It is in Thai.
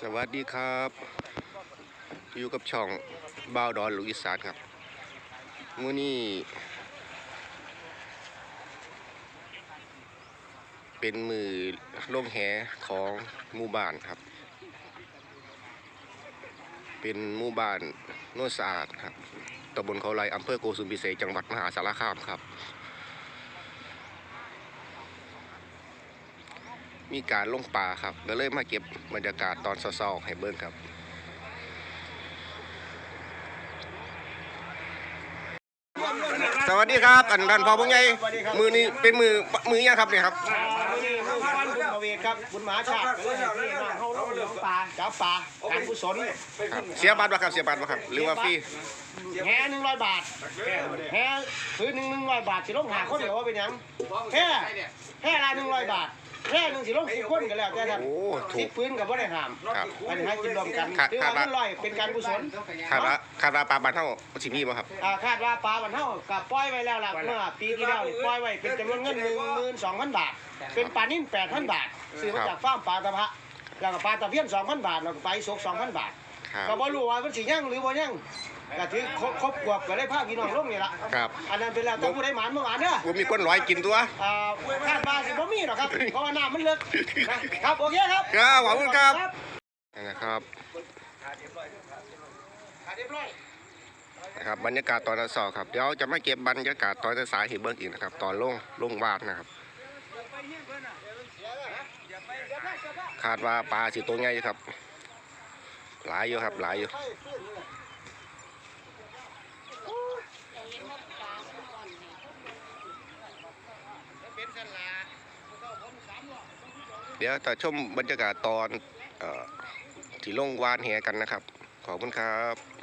สวัสดีครับ อยู่กับช่องบ่าวดอนลูกอีสานครับมื้อนี้เป็นมือลงแหของหมู่บ้านครับ เป็นหมู่บ้านโนนสะอาดครับตำบลเขาไรอำเภอโกสุมพิเศษจังหวัดมหาสารคามครับ มีการลงป่าครับ ก็เลยมาเก็บบรรยากาศตอนเศร้าๆให้เบิ่งครับสวัสดีครับอันดันพอพงไงมือนี้เป็นมือมือยังครับเนี่ยครับวันนี้คือวันบุญประเวทครับบุญมหาชาติก็เลยให้พี่น้องเขาลงเรือปลาจับปลาการกุศลครับเสียบัตรปะครับเสียบัตรปะครับหรือว่าฟรีแห่หนึ่งร้อยบาทแห่พื้นหนึ่งหนึ่งร้อยบาทสิลงหาคนเดียวว่าเป็นหยังแห่แห่ละหนึ่งร้อยบาท แห่หนึ่งสิลงสิบคนกันแล้วแต่ถ้าโอ้ถูสิกบปืนกับว่าได้ห้ามครับ อันนี้ให้กินรวมกันครับถือครัว่าบเงินร้อยเป็นการกุศลคาดว่าคาดว่าปลาบันเท่าสิมีป่ะครับ อ่าคาดว่าปลาบันเท่ากับปล่อยไว้แล้วล่ะเมื่อปีที่แล้วนี่ปล่อยไว้เป็นจำนวนเงินหนึ่งหมื่นสองพันบาท เป็นปลานิ่มแปดพันบาทซื้อมาจากฟาร์มปลาตะพะแล้วก็ปลาตะเพียนสองพันบาทแล้วก็ปลาอีสกสองพันบาท ครับก็บ่รู้ว่ามันสิยั่งหรือบ่ยั่งก็ถือครบครบกวบก็ได้พาพี่น้องลงนี่ล่ะครับอันนั้นเป็นแล้วแต่ผู้ใดหมานเมื่อวานเด้อ ผมมีคนร้อยกินตัว อ่าคาดว่าสิบ่มีหรอกครับ เพราะว่าน้ำมันลึกนะครับ โอเคครับครับขอบคุณครับ นะครับขาดเรียบร้อยนะครับบรรยากาศตอนเช้าครับเดี๋ยวจะมาเก็บบรรยากาศตอนสายๆให้เบิ่งอีกนะครับ ตอนลงลงวาดนะครับ คาดว่าปลาสิตัวใหญ่อยู่ครับ หลายอยู่ครับหลายอยู่เดี๋ยวจะชมบรรยากาศตอนเอ่อที่ลงวานแหกันนะครับ ขอบคุณครับ